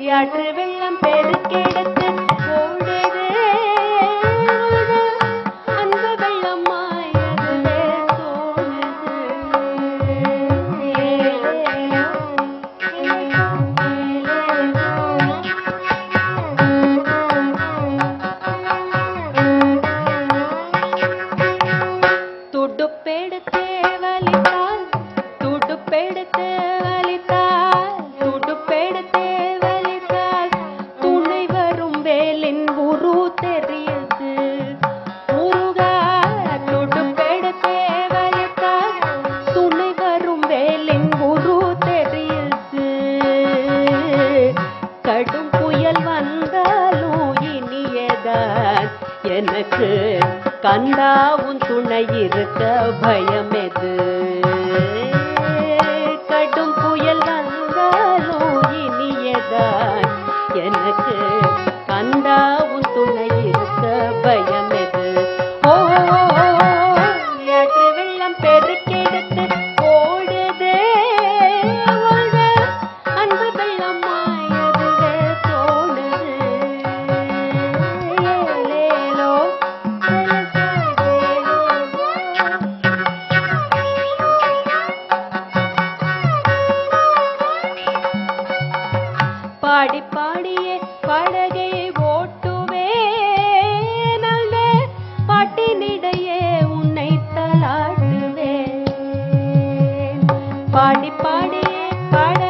ஆற்று வெள்ளம் பெருக்கெடுத்து துடுப்பெடுத்தே அன்பு வெள்ளமாய் வலித்தால் துடுப்பெடுத்து எனக்கு கண்டா உன் துணை இருக்க பயமெது. பாடி பாடியே படகை ஓட்டுவே. நல்ல பாட்டினிடையே உன்னை தலாட்டுவே பாடி பாடியே படகை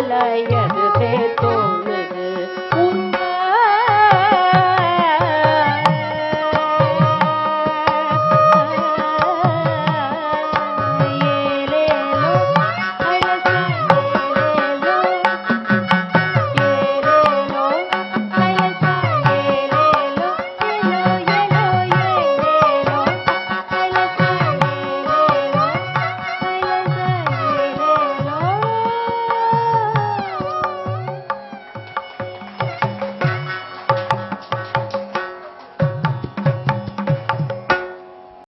लय